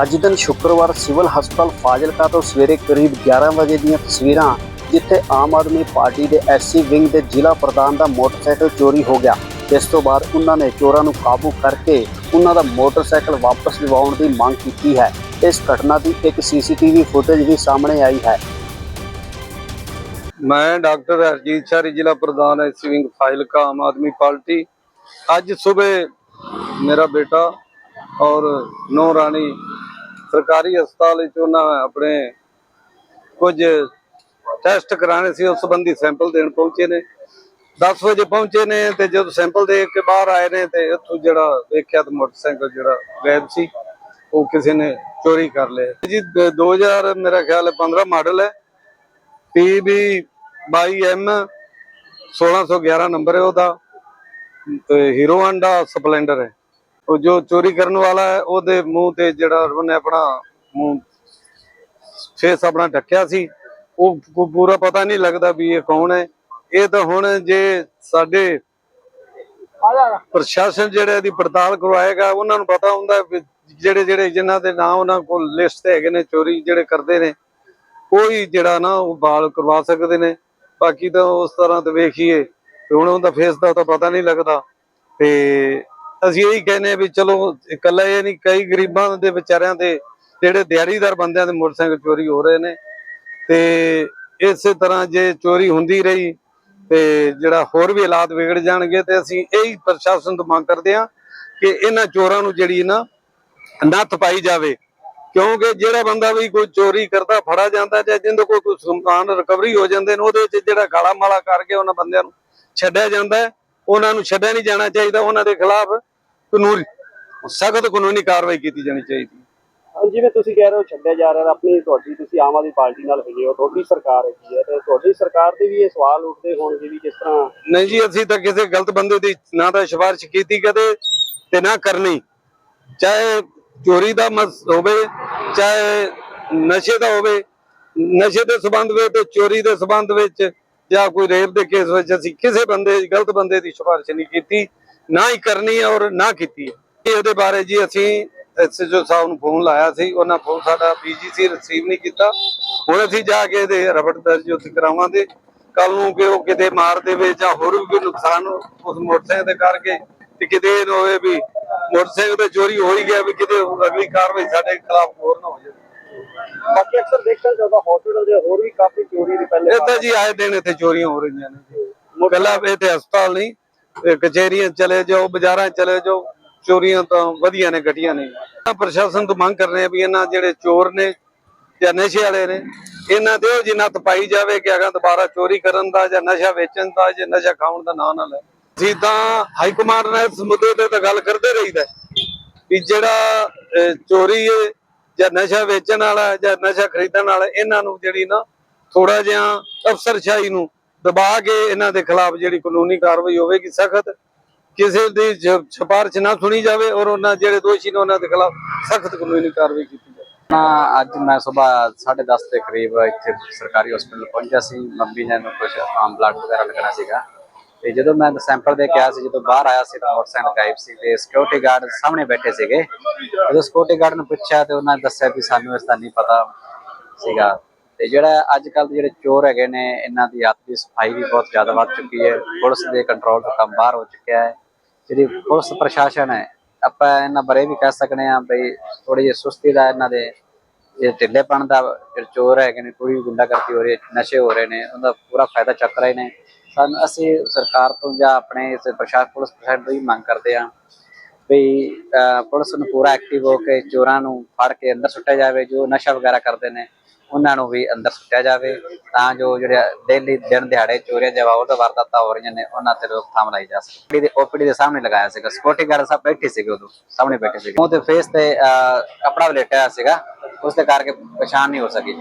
ਅੱਜ ਦਿਨ ਸ਼ੁੱਕਰਵਾਰ ਸਿਵਲ ਹਸਪਤਾਲ ਫਾਜ਼ਿਲਕਾ ਤੋਂ ਸਵੇਰੇ ਕਰੀਬ 11 ਵਜੇ ਦੀਆਂ ਤਸਵੀਰਾਂ, ਜਿੱਥੇ ਆਮ ਆਦਮੀ ਪਾਰਟੀ ਦੇ ਐਸਸੀ ਵਿੰਗ ਦੇ ਜ਼ਿਲ੍ਹਾ ਪ੍ਰਧਾਨ ਦਾ ਮੋਟਰਸਾਈਕਲ ਚੋਰੀ ਹੋ ਗਿਆ। ਇਸ ਤੋਂ ਬਾਅਦ ਉਹਨਾਂ ਨੇ ਚੋਰਾਂ ਨੂੰ ਕਾਬੂ ਕਰਕੇ ਉਹਨਾਂ ਦਾ ਮੋਟਰਸਾਈਕਲ ਵਾਪਸ ਦਿਵਾਉਣ ਦੀ ਮੰਗ ਕੀਤੀ ਹੈ। ਇਸ ਘਟਨਾ ਦੀ ਇੱਕ ਸੀਸੀਟੀਵੀ ਫੁਟੇਜ ਵੀ ਸਾਹਮਣੇ ਆਈ ਹੈ। ਮੈਂ ਡਾਕਟਰ ਹਰਜੀਤ ਸ਼ਾਰੀ ਜ਼ਿਲ੍ਹਾ ਪ੍ਰਧਾਨ ਹੈ ਸਿਵਿੰਗ ਫਾਜ਼ਿਲਕਾ, ਆਮ ਆਦਮੀ ਪਾਰਟੀ। ਅੱਜ ਸਵੇਰ ਮੇਰਾ ਬੇਟਾ ਔਰ ਨੌ ਰਾਣੀ ਸਰਕਾਰੀ ਹਸਪਤਾਲ ਵਿੱਚ ਉਹਨਾਂ ਆਪਣੇ ਕੁਝ ਟੈਸਟ ਕਰਾਣੇ ਸੀ, ਉਸ ਸੰਬੰਧੀ ਸੈਂਪਲ ਦੇਣ ਪਹੁੰਚੇ ਨੇ। 10 ਵਜੇ ਪਹੁੰਚੇ ਨੇ ਤੇ ਜਦੋਂ ਸੈਂਪਲ ਦੇ ਕੇ ਬਾਹਰ ਆਏ ਨੇ ਤੇ ਇੱਥੋਂ ਜਿਹੜਾ ਵੇਖਿਆ ਤਾਂ ਮੋਟਰਸਾਈਕਲ ਜਿਹੜਾ ਗਾਇਬ ਸੀ, ਉਹ ਕਿਸੇ ਨੇ ਚੋਰੀ ਕਰ ਲਿਆ। ਜੀ, ਦ- 2000 ਮੇਰਾ ਖਿਆਲ ਹੈ 15 ਮਾਡਲ ਹੈ। PB 22M 1611 ਨੰਬਰ ਹੈ ਉਹਦਾ। ਤੇ ਹੀਰੋ ਹਾਂਡਾ ਸਪਲੈਂਡਰ ਹੈ। ਉਹ ਜੋ ਚੋਰੀ ਕਰਨ ਵਾਲਾ ਹੈ, ਉਹਦੇ ਮੂੰਹ ਤੇ ਜਿਹੜਾ ਉਹਨੇ ਆਪਣਾ ਮੂੰਹ ਫੇਸ ਆਪਣਾ ਢੱਕਿਆ ਸੀ, ਉਹ ਪੂਰਾ ਪਤਾ ਨਹੀਂ ਲੱਗਦਾ ਵੀ ਇਹ ਕੌਣ ਹੈ। ਇਹ ਤਾਂ ਹੁਣ ਜੇ ਸਾਡੇ ਪ੍ਰਸ਼ਾਸਨ ਜਿਹੜਾ ਇਹਦੀ ਪੜਤਾਲ ਕਰਵਾਏਗਾ, ਉਹਨਾਂ ਨੂੰ ਪਤਾ ਹੁੰਦਾ ਜਿਹੜੇ ਜਿਹੜੇ ਜਿਨ੍ਹਾਂ ਦੇ ਨਾਂ ਉਹਨਾਂ ਕੋਲ ਲਿਸਟ ਤੇ ਹੈਗੇ ਨੇ, ਚੋਰੀ ਜਿਹੜੇ ਕਰਦੇ ਨੇ, ਕੋਈ ਜਿਹੜਾ ਨਾ ਉਹ ਬਾਲ ਕਰਵਾ ਸਕਦੇ ਨੇ। ਬਾਕੀ ਤਾਂ ਉਸ ਤਰ੍ਹਾਂ ਤੇ ਵੇਖੀਏ, ਤੇ ਹੁਣ ਉਹਦਾ ਫੇਸ ਦਾ ਤਾਂ ਪਤਾ ਨਹੀਂ ਲੱਗਦਾ। ਤੇ ਅਸੀਂ ਇਹੀ ਕਹਿੰਦੇ ਆ ਵੀ ਚਲੋ, ਇਕੱਲਾ ਇਹ ਨਹੀਂ, ਕਈ ਗਰੀਬਾਂ ਦੇ ਵਿਚਾਰਿਆਂ ਦੇ ਜਿਹੜੇ ਦਿਹਾੜੀਦਾਰ ਬੰਦਿਆਂ ਦੇ ਮੋਟਰਸਾਈਕਲ ਚੋਰੀ ਹੋ ਰਹੇ ਨੇ। ਤੇ ਇਸੇ ਤਰ੍ਹਾਂ ਜੇ ਚੋਰੀ ਹੁੰਦੀ ਰਹੀ, ਤੇ ਜਿਹੜਾ ਹੋਰ ਵੀ ਹਾਲਾਤ ਵਿਗੜ ਜਾਣਗੇ, ਤੇ ਅਸੀਂ ਇਹੀ ਪ੍ਰਸ਼ਾਸਨ ਤੋਂ ਮੰਗ ਕਰਦੇ ਹਾਂ ਕਿ ਇਹਨਾਂ ਚੋਰਾਂ ਨੂੰ ਜਿਹੜੀ ਨਾ ਨੱਥ ਪਾਈ ਜਾਵੇ। ਕਿਉਂਕਿ ਜਿਹੜਾ ਬੰਦਾ ਵੀ ਕੋਈ ਚੋਰੀ ਕਰਦਾ, ਫੜਾ ਜਾਂਦਾ ਜਾਂ ਜਿੰਦੇ ਕੋਈ ਕੋਈ ਸਮਾਨ ਰਿਕਵਰੀ ਹੋ ਜਾਂਦੇ ਨੇ, ਉਹਦੇ ਵਿੱਚ ਜਿਹੜਾ ਗਾਲਾ ਮਾਲਾ ਕਰਕੇ ਉਹਨਾਂ ਬੰਦਿਆਂ ਨੂੰ ਛੱਡਿਆ ਜਾਂਦਾ ਹੈ। ਉਹਨਾਂ ਨੂੰ ਛੱਡਿਆ ਨਹੀਂ ਜਾਣਾ ਚਾਹੀਦਾ ਉਹਨਾਂ ਦੇ ਖਿਲਾਫ ਕਾਨੂੰਨੀ ਸਖਤ ਕਾਨੂੰਨੀ ਕਾਰਵਾਈ ਕੀਤੀ ਜਾਣੀ ਚਾਹੀਦੀ। ਜਿਵੇਂ ਤੁਸੀਂ ਕਹਿ ਰਹੇ ਹੋ ਛੱਡਿਆ ਜਾ ਰਿਹਾ ਆਪਣੀ ਤੁਹਾਡੀ ਤੁਸੀਂ ਆਮ ਆਦਮੀ ਪਾਰਟੀ ਨਾਲ ਹੈਗੇ ਹੋ ਤੁਹਾਡੀ ਸਰਕਾਰ ਹੈਗੀ ਹੈ ਤੇ ਤੁਹਾਡੀ ਸਰਕਾਰ ਤੇ ਵੀ ਇਹ ਸਵਾਲ ਉੱਠਦੇ ਹੋਣਗੇ ਵੀ ਜਿਸ ਤਰ੍ਹਾਂ ਨਹੀਂ ਜੀ ਅਸੀਂ ਤਾਂ ਕਿਸੇ ਗਲਤ ਬੰਦੇ ਦੀ ਨਾ ਤਾਂ ਸਿਫਾਰਿਸ਼ ਕੀਤੀ ਕਦੇ ਤੇ ਨਾ ਕਰਨੀ। ਚਾਹੇ ਚੋਰੀ ਦਾ ਮਸ ਹੋਵੇ ਚਾਹੇ ਨਸ਼ੇ ਦਾ ਹੋਵੇ ਨਸ਼ੇ ਦੇ ਸਬੰਧ ਵਿੱਚ ਤੇ ਚੋਰੀ ਦੇ ਸਬੰਧ ਵਿੱਚ ਜਾਂ ਕੋਈ ਰੇਪ ਦੇ ਕੇਸ ਵਿੱਚ ਅਸੀਂ ਕਿਸੇ ਬੰਦੇ, ਗਲਤ ਬੰਦੇ ਦੀ ਸਿਫਾਰਿਸ਼ ਨਹੀਂ ਕੀਤੀ, ਨਾ ਹੀ ਕਰਨੀ ਔਰ ਨਾ ਕੀਤੀ ਹੈ। ਇਹਦੇ ਬਾਰੇ ਜੀ ਅਸੀਂ ਐਸਐਚਓ ਸਾਹਿਬ ਨੂੰ ਫੋਨ ਲਾਇਆ ਸੀ, ਉਹਨਾਂ ਫੋਨ ਸਾਡਾ ਪੀਜੀਸੀ ਰਿਸੀਵ ਨਹੀਂ ਕੀਤਾ। ਹੁਣ ਅਸੀਂ ਜਾ ਕੇ ਇਹਦੇ ਰਬੜ ਦਰਜ ਉੱਥੇ ਕਰਾਵਾਂਗੇ। ਕੱਲ ਨੂੰ ਕਿ ਉਹ ਕਿਤੇ ਮਾਰ ਦੇਵੇ ਜਾਂ ਹੋਰ ਵੀ ਕੋਈ ਨੁਕਸਾਨ ਉਸ ਮੋਟਰਸਾਈਕਲ ਦੇ ਕਰਕੇ ਤੇ ਕਿਤੇ ਨਾ ਹੋਵੇ ਵੀ ਮੋਟਰਸਾਈਕਲ ਤੇ ਚੋਰੀ ਹੋਈ ਗਿਆ ਵੀ ਕਿਤੇ ਅਗਲੀ ਕਾਰਵਾਈ ਸਾਡੇ ਖਿਲਾਫ ਹੋਰ ਨਾ ਹੋ ਬਾਕੀ ਅਕਸਰ ਦੇਖਿਆ ਜਾਂਦਾ ਹਸਪੀਟਲ ਦੇ ਹੋਰ ਵੀ ਕਾਫੀ ਚੋਰੀ ਦੇ ਪਹਿਲੇ ਇਹ ਤਾਂ ਜੀ ਆਏ ਦਿਨ ਇੱਥੇ ਚੋਰੀਆਂ ਹੋ ਰਹੀਆਂ ਨੇ ਜੀ। ਪਹਿਲਾਂ ਇੱਥੇ ਹਸਪਤਾਲ ਨਹੀਂ ਇਹ ਕਚਹਿਰੀਆਂ ਚਲੇ ਜਾਓ ਬਾਜ਼ਾਰਾਂ ਚਲੇ ਜਾਓ ਚੋਰੀਆਂ ਤਾਂ ਵਧੀਆਂ ਨੇ ਘਟੀਆਂ ਨੇ। ਤਾਂ ਪ੍ਰਸ਼ਾਸਨ ਤੋਂ ਮੰਗ ਕਰ ਰਹੇ ਆ ਵੀ ਇਹਨਾਂ ਜਿਹੜੇ ਚੋਰ ਨੇ ਜਾਂ ਨਸ਼ੇ ਵਾਲੇ ਨੇ ਇਹਨਾਂ ਦੇ ਜੀ ਨੱਥ ਪਾਈ ਜਾਵੇ ਕਿ ਅਗਾਂ ਦੁਬਾਰਾ ਚੋਰੀ ਕਰਨ ਦਾ ਜਾਂ ਨਸ਼ਾ ਵੇਚਣ ਦਾ ਜਾਂ ਨਸ਼ਾ ਖਾਣ ਦਾ ਨਾਂ ਨਾ ਲੈ। ਅਸੀਂ ਤਾਂ ਹਾਈ ਕਮਾਂਡ ਨਾਲ ਇਸ ਮੁੱਦੇ ਤੇ ਤਾਂ ਗੱਲ ਕਰਦੇ ਰਹੀਦਾ ਵੀ ਜਿਹੜਾ ਚੋਰੀ ਹੈ ਜਾਂ ਨਸ਼ਾ ਵੇਚਣ ਵਾਲਾ ਜਾਂ ਨਸ਼ਾ ਖਰੀਦਣ ਵਾਲਾ, ਇਹਨਾਂ ਨੂੰ ਜਿਹੜੀ ਨਾ ਥੋੜਾ ਜਿਹਾ ਅਫਸਰਸ਼ਾਹੀ ਨੂੰ ਦਬਾ ਕੇ ਇਹਨਾਂ ਦੇ ਖਿਲਾਫ ਜਿਹੜੀ ਕਾਨੂੰਨੀ ਕਾਰਵਾਈ ਹੋਵੇਗੀ ਸਖਤ, ਕਿਸੇ ਦੀ ਜ- ਸਿਫਾਰਿਸ਼ ਨਾ ਸੁਣੀ ਜਾਵੇ ਔਰ ਉਹਨਾਂ ਜਿਹੜੇ ਦੋਸ਼ੀ ਨੇ ਉਹਨਾਂ ਦੇ ਖਿਲਾਫ ਸਖਤ ਕਾਨੂੰਨੀ ਕਾਰਵਾਈ ਕੀਤੀ ਜਾਵੇ। ਨਾ, ਅੱਜ ਮੈਂ ਸਵੇਰ 10:30 ਦੇ ਕਰੀਬ ਇੱਥੇ ਸਰਕਾਰੀ ਹਸਪੀਟਲ ਪਹੁੰਚਿਆ ਸੀ ਮੰਮੀ ਨੇ ਨੂੰ ਕੁਝ ਆਮ ਬਲੱਡ ਵਗੈਰਾ ਲੱਗਣਾ ਸੀਗਾ। ਤੇ ਜਦੋਂ ਮੈਂ ਸੈਂਪਲ ਦੇ ਕੇ ਆਇਆ ਸੀ, ਜਦੋਂ ਬਾਹਰ ਆਇਆ ਸੀ ਤਾਂ ਮੋਟਰਸਾਈਕਲ ਗਾਇਬ ਸੀ ਤੇ ਸਿਕਿਉਰਿਟੀ ਗਾਰਡ ਸਾਹਮਣੇ ਬੈਠੇ ਸੀਗੇ। ਜਦੋਂ ਸਿਕਿਉਰਿਟੀ ਗਾਰਡ ਨੂੰ ਪੁੱਛਿਆ ਤੇ ਉਹਨਾਂ ਦੱਸਿਆ ਵੀ ਸਾਨੂੰ ਇਸ ਦਾ ਨਹੀਂ ਪਤਾ ਸੀਗਾ। ਤੇ ਜਿਹੜਾ ਅੱਜ ਕੱਲ ਦੇ ਜਿਹੜੇ ਚੋਰ ਹੈਗੇ ਨੇ, ਇਹਨਾਂ ਦੀ ਹੱਥ ਦੀ ਸਫ਼ਾਈ ਵੀ ਬਹੁਤ ਜ਼ਿਆਦਾ ਵੱਧ ਚੁੱਕੀ ਹੈ। ਪੁਲਿਸ ਦੇ ਕੰਟਰੋਲ ਤੋਂ ਕੰਮ ਬਾਹਰ ਹੋ ਚੁੱਕਿਆ ਹੈ। ਜਿਹੜੀ ਪੁਲਿਸ ਪ੍ਰਸ਼ਾਸਨ ਹੈ, ਆਪਾਂ ਇਹਨਾਂ ਬਾਰੇ ਵੀ ਕਹਿ ਸਕਦੇ ਹਾਂ ਬਈ ਥੋੜੀ ਜਿਹੀ ਸੁਸਤੀ ਦਾ ਇਹਨਾਂ ਦੇ ਇਹ ਢਿੱਲੇਪਣ ਦਾ ਚੋਰ ਹੈਗੇ ਨੇ ਕੋਈ ਗੁੰਡਾਗਰਦੀ ਹੋ ਰਹੀ ਹੈ, ਨਸ਼ੇ ਹੋ ਰਹੇ ਨੇ, ਉਹਦਾ ਪੂਰਾ ਫਾਇਦਾ ਚੱਕ ਰਹੇ ਨੇ। ਸਾਨੂੰ ਅਸੀਂ ਸਰਕਾਰ ਤੋਂ ਜਾਂ ਆਪਣੇ ਇਸ ਪ੍ਰਸ਼ਾਸਨ ਪੁਲਿਸ ਪ੍ਰਸ਼ਾਸਨ ਤੋਂ ਹੀ ਮੰਗ ਕਰਦੇ ਹਾਂ ਵੀ ਪੁਲਿਸ ਨੂੰ ਪੂਰਾ ਐਕਟਿਵ ਹੋ ਕੇ ਚੋਰਾਂ ਨੂੰ ਫੜ ਕੇ ਅੰਦਰ ਸੁੱਟਿਆ ਜਾਵੇ ਜੋ ਨਸ਼ਾ ਵਗੈਰਾ ਕਰਦੇ ਨੇ ਉਹਨਾਂ ਨੂੰ ਵੀ ਅੰਦਰ ਸੁੱਟਿਆ ਜਾਵੇ ਤਾਂ ਜੋ ਜਿਹੜੇ ਡੇਲੀ ਦਿਨ ਦਿਹਾੜੇ ਚੋਰੀਆਂ ਜਵਾਬ ਦਾ ਵਾਰਦਾਤਾਂ ਹੋ ਰਹੀਆਂ ਨੇ ਉਹਨਾਂ ਤੇ ਰੋਕਥਾਮ ਲਾਈ ਜਾ ਸਕੇ। ਦੇ ਓਪੀਡੀ ਦੇ ਸਾਹਮਣੇ ਲਗਾਇਆ ਸੀਗਾ ਸਕਿਉਰਟੀ ਗਾਰਡ ਸਾਹਿਬ ਬੈਠੇ ਸੀਗੇ ਉਦੋਂ ਸਾਹਮਣੇ ਬੈਠੇ ਸੀਗੇ। ਉਹ ਤੇ ਫੇਸ ਤੇ ਅਹ, ਕੱਪੜਾ ਲੇਟਿਆ ਹੋਇਆ ਸੀਗਾ ਉਸ ਦੇ ਕਰਕੇ ਪਛਾਣ ਨਹੀਂ ਹੋ ਸਕੀ।